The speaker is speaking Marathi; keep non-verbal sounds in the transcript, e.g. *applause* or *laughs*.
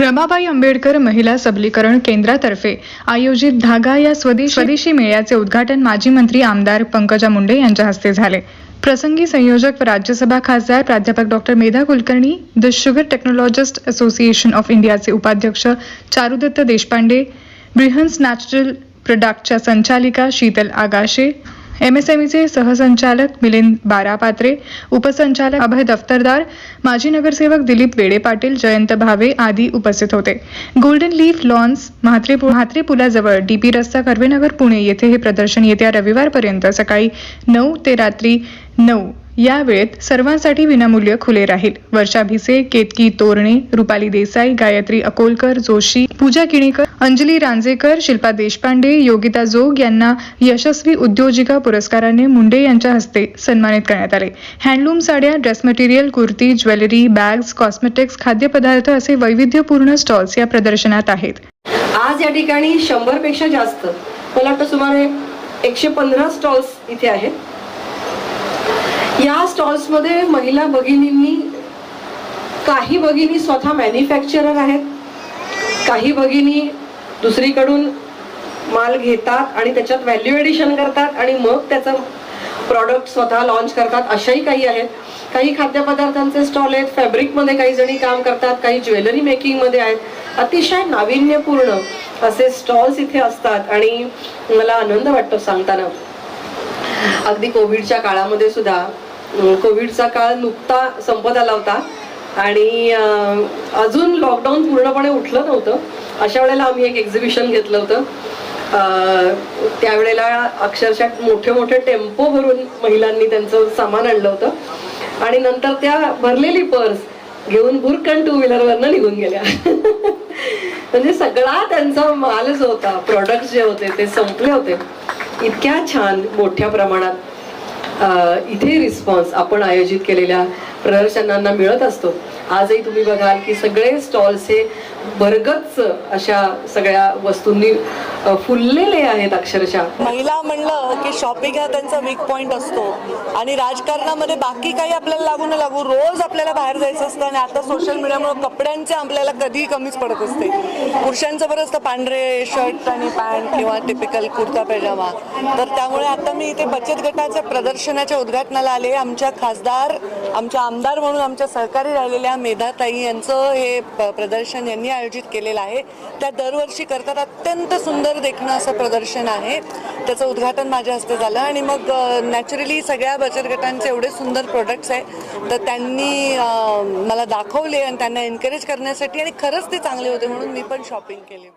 रमाबाई आंबेडकर महिला सबलीकरण केंद्रातर्फे आयोजित धागा या स्वदेशी स्वदेशी मेळ्याचे उद्घाटन माजी मंत्री आमदार पंकजा मुंडे यांच्या हस्ते झाले. प्रसंगी संयोजक व राज्यसभा खासदार प्राध्यापक doctor Medha Kulkarni the sugar technologist association of इंडियाचे उपाध्यक्ष चारुदत्त देशपांडे ब्रिहन्स नॅचरल प्रोडक्टच्या संचालिका शीतल आगाशे एमएसएमईचे सहसंचालक मिलिंद बारापात्रे उपसंचालक अभय दफ्तरदार माजी नगरसेवक दिलीप वेडे पाटील जयंत भावे आदी उपस्थित होते. Golden leaf lawns Mhatre Mhatre पुलाजवळ DP रस्ता कर्वेनगर पुणे येथे हे प्रदर्शन येत्या रविवारपर्यंत सकाळी नऊ ते रात्री नऊ या वेळेत सर्वांसाठी विनामूल्य खुले राहील. वर्षा भिसे केतकी तोरणे रुपाली देसाई गायत्री अकोलकर जोशी पूजा किणीकर अंजली रांजेकर शिल्पा देशपांडे योगिता जोग यांना यशस्वी उद्योजिका पुरस्काराने मुंडे यांच्या हस्ते सन्मानित करण्यात आले. हँडलूम साड्या dress material kurti jewellery bags cosmetics खाद्यपदार्थ असे वैविध्यपूर्ण स्टॉल्स या प्रदर्शनात आहेत. आज या ठिकाणी शंभरपेक्षा जास्त मला वाटतं सुमारे एकशे पंधरा स्टॉल्स इथे आहेत. या स्टॉल्समध्ये महिला भगिनींनी काही भगिनी स्वतः मॅन्युफॅक्चरर आहेत. काही भगिनी दुसरीकडून माल घेतात आणि त्याच्यात व्हॅल्यू एडिशन करतात आणि मग त्याचं प्रॉडक्ट स्वतः लॉन्च करतात. अशाही काही आहेत. काही खाद्यपदार्थांचे स्टॉल आहेत. फॅब्रिकमध्ये काही जणी काम करतात. काही ज्वेलरी मेकिंगमध्ये आहेत. अतिशय नाविन्यपूर्ण असे स्टॉल्स इथे असतात. आणि मला आनंद वाटतो सांगताना. अगदी कोविडच्या काळामध्ये सुद्धा कोविडचा काळ नुकता संपत आला होता. आणि अजून लॉकडाऊन पूर्णपणे उठलं नव्हतं. अशा वेळेला आम्ही एक एक्झिबिशन घेतलं होतं. त्यावेळेला अक्षरशः मोठे मोठे टेम्पो भरून महिलांनी त्यांचं सामान आणलं होतं. आणि नंतर त्या भरलेली पर्स घेऊन भुरकन टू व्हीलरवरनं निघून गेल्या. *laughs* म्हणजे सगळा त्यांचा माल जो होता. प्रॉडक्ट जे होते ते संपले होते. इतक्या छान मोठ्या प्रमाणात इथे रिस्पॉन्स आपण आयोजित केलेल्या प्रदर्शनांना मिळत असतो. आजही तुम्ही बघाल की सगळे स्टॉल्स हे भरगच अशा सगळ्या वस्तूंनी फुललेले आहेत अक्षरशः. महिला म्हणलं शॉपिंग हा त्यांचा वीक पॉईंट असतो. आणि राजकारणामध्ये बाकी काही आपल्याला लागू न लागू रोज आपल्याला बाहेर जायचं असतं आणि आता सोशल मीडियामुळे कपड्यांचे आपल्याला कधीही कमीच पडत असते. पुरुषांचं बरं असतं पांढरे शर्ट आणि पॅन्ट किंवा टिपिकल कुर्ता पैजामा तर त्यामुळे आता मी इथे बचत गटाच्या प्रदर्शनाच्या उद्घाटनाला आले. आमच्या खासदार आमच्या आमदार म्हणून आमच्या सहकारी राहिलेल्या मेधाताई यांचं हे प्रदर्शन यांनी आयोजित केलेलं आहे. त्या दरवर्षी करतात. अत्यंत सुंदर देखणं असं प्रदर्शन आहे. त्याचं उद्घाटन माझ्या जास्त झालं आणि मग नॅचरली सगळ्या बचत गटांचे एवढे सुंदर प्रोडक्ट्स आहे तर त्यांनी मला दाखवले आणि त्यांना एनकरेज करण्यासाठी आणि खरंच ते चांगले होते म्हणून मी पण शॉपिंग केली.